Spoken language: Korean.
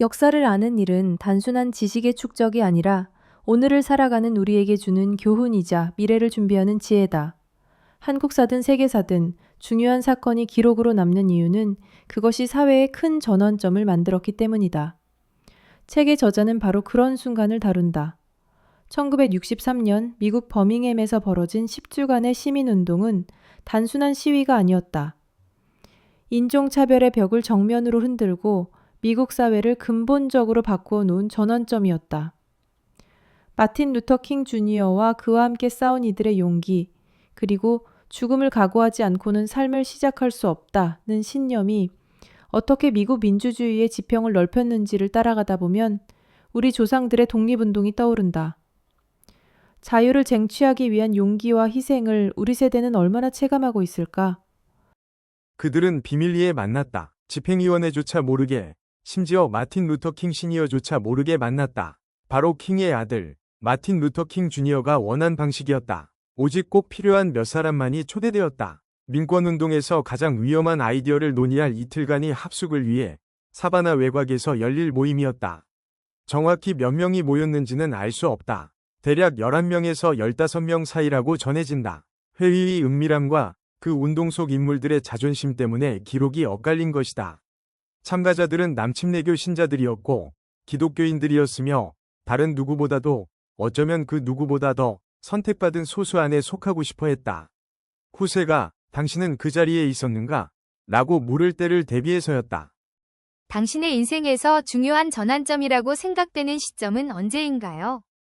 역사를 아는 일은 단순한 지식의 축적이 아니라 오늘을 살아가는 우리에게 주는 교훈이자 미래를 준비하는 지혜다. 한국사든 세계사든 중요한 사건이 기록으로 남는 이유는 그것이 사회에 큰 전환점을 만들었기 때문이다. 책의 저자는 바로 그런 순간을 다룬다. 1963년 미국 버밍햄에서 벌어진 10주간의 시민운동은 단순한 시위가 아니었다. 인종차별의 벽을 정면으로 흔들고 미국 사회를 근본적으로 바꾸어 놓은 전환점이었다. 마틴 루터 킹 주니어와 그와 함께 싸운 이들의 용기, 그리고 죽음을 각오하지 않고는 삶을 시작할 수 없다는 신념이 어떻게 미국 민주주의의 지평을 넓혔는지를 따라가다 보면 우리 조상들의 독립운동이 떠오른다. 자유를 쟁취하기 위한 용기와 희생을 우리 세대는 얼마나 체감하고 있을까? 그들은 비밀리에 만났다. 집행위원회조차 모르게, 심지어 마틴 루터 킹 시니어조차 모르게 만났다. 바로 킹의 아들, 마틴 루터 킹 주니어가 원한 방식이었다. 오직 꼭 필요한 몇 사람만이 초대되었다. 민권운동에서 가장 위험한 아이디어를 논의할 이틀간의 합숙을 위해 사바나 외곽에서 열릴 모임이었다. 정확히 몇 명이 모였는지는 알 수 없다. 대략 11명에서 15명 사이라고 전해진다. 회의의 은밀함과 그 운동 속 인물들의 자존심 때문에 기록이 엇갈린 것이다. 참가자들은 남침내교 신자들이었고 기독교인들이었으며 다른 누구보다도 어쩌면 그 누구보다 더 선택받은 소수 안에 속하고 싶어 했다. 후세가 당신은 그 자리에 있었는가? 라고 물을 때를 대비해서였다. 당신의 인생에서 중요한 전환점이라고 생각되는 시점은 언제인가요?